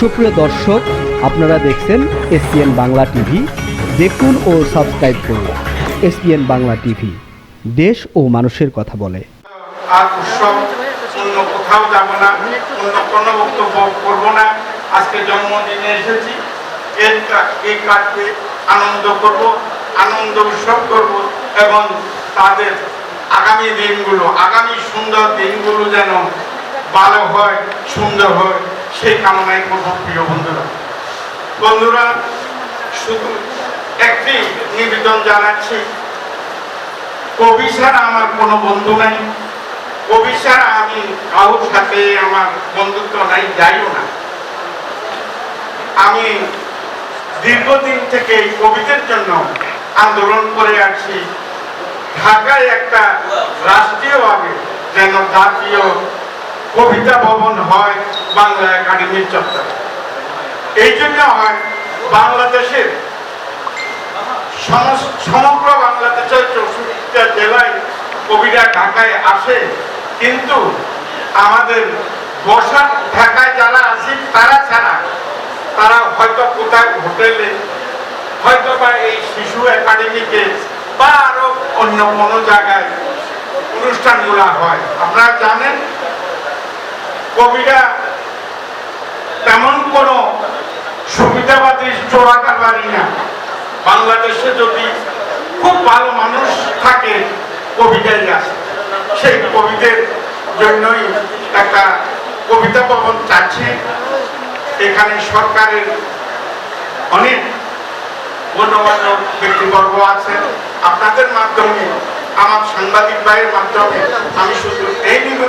সুপ্রিয় দর্শক, আপনারা দেখছেন এসপিএন বাংলা টিভি। দেখুন ও সাবস্ক্রাইব করুন এসপিএন বাংলা টিভি। দেশ ও মানুষের কথা বলে। আর উৎসব, অন্য কোথাও যাব না, অন্য কোনো বক্তব্য করব না। আজকে জন্মদিনে এসেছি। কা- এই কাটবে আনন্দ করব, আনন্দ উৎসব করব এবং তাদের আগামী দিনগুলো, আগামী সুন্দর দিনগুলো যেন ভালো হয়, সুন্দর হয়। সেই কামনাই করব প্রিয় বন্ধুরা। বন্ধুরা, শুধু একটি নিবেদন জানাচ্ছি। কবি ছাড়া আমার কোনো বন্ধু নাই। কবি ছাড়া আমি কারোর সাথে আমার বন্ধুত্ব নাই, যাইও না। আমি দীর্ঘদিন থেকে কবিদের জন্য আন্দোলন করে আসছি। ঢাকায় একটা রাষ্ট্রীয়ভাবে যেন জাতীয় কবিতা ভবন হয় বাংলা একাডেমির চত্বরে এই জন্য হয় বাংলাদেশের সমগ্র বাংলাদেশের চৌষট্টিটা জেলায় কবিরা ঢাকায় আসে। কিন্তু আমাদের বসার ঢাকায় যারা আছে, তারা ছাড়া তারা হয়তো কোথায় হোটেলে, হয়তো বা এই শিশু একাডেমিকে বা আরও অন্য কোনো জায়গায় অনুষ্ঠানগুলো হয়। আপনারা জানেন, কবিরা তেমন কোনো সুবিধাবাদী চোরাকার বাড়ি না। বাংলাদেশে যদি খুব ভালো মানুষ থাকে, কবিতাই আছে। সেই কবিদের জন্যই একটা কবিতা ভবন চাচ্ছি। এখানে সরকারের অনেক গণ্যমান্য ব্যক্তিবর্গ আছে। আপনাদের মাধ্যমে, আমার সাংবাদিক ভাইয়ের মাধ্যমে আমি শুধু এই নিবেদন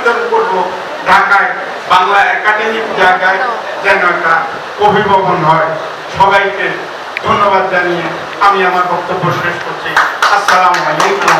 বাংলা একাডেমিক জায়গায় যেন একটা অভিভাবন হয়। সবাইকে ধন্যবাদ জানিয়ে আমি আমার বক্তব্য শেষ করছি। আসসালামু আলাইকুম।